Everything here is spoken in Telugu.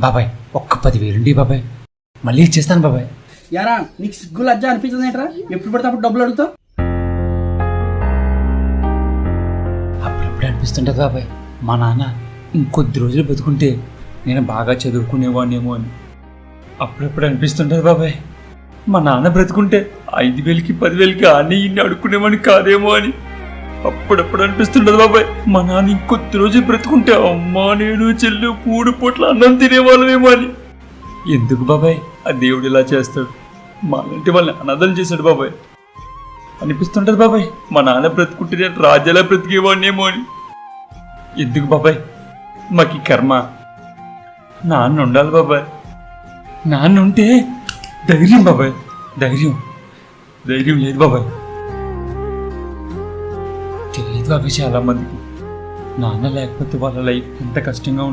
బాబాయ్ ఒక్క పదివేలుండి బాబాయ్. మళ్ళీ ఇచ్చేస్తాను బాబాయ్. యారా నీకు సిగ్గు లజ్జ అనిపించదు ఏంట్రా? ఎప్పుడు పడితే అప్పుడు డబ్బులు అడుగుతావు? అప్పుడప్పుడు అనిపిస్తుంటుంది బాబాయ్. మా నాన్న ఇంకొద్ది రోజులు బతుకుంటే నేను బాగా చదువుకునేవాడినేమో అని. అప్పుడప్పుడు అనిపిస్తుంటుంది బాబాయ్. మా నాన్న బ్రతుకుంటే ఐదు వేలకి పదివేలకి అన్ని ఇన్ని అడుక్కునేవాడిని కాదేమో అని. అప్పుడప్పుడు అనిపిస్తుండదు బాబాయ్. మా నాన్న ఇంకొద్ది రోజు బ్రతుకుంటే అమ్మా నేను చెల్లు మూడు పూట్ల అన్నం తినేవాళ్ళమేమో అని. ఎందుకు బాబాయ్? ఆ దేవుడు ఇలా చేస్తాడు. మా లాంటి వాళ్ళని అనాథలు చేశాడు బాబాయ్. అనిపిస్తుంటది బాబాయ్. మా నాన్న బ్రతుకుంటే నేను రాజ్యాలా బ్రతికేవాడినేమో అని. ఎందుకు బాబాయ్? మాకు ఈ కర్మ. నాన్న ఉండాలి బాబాయ్. నాన్న ఉంటే ధైర్యం బాబాయ్. ధైర్యం. ధైర్యం లేదు బాబాయ్. తెలియదు అవి చాలామందికి. నాన్న లేకపోతే వాళ్ళ లైఫ్ ఎంత కష్టంగా ఉంటుంది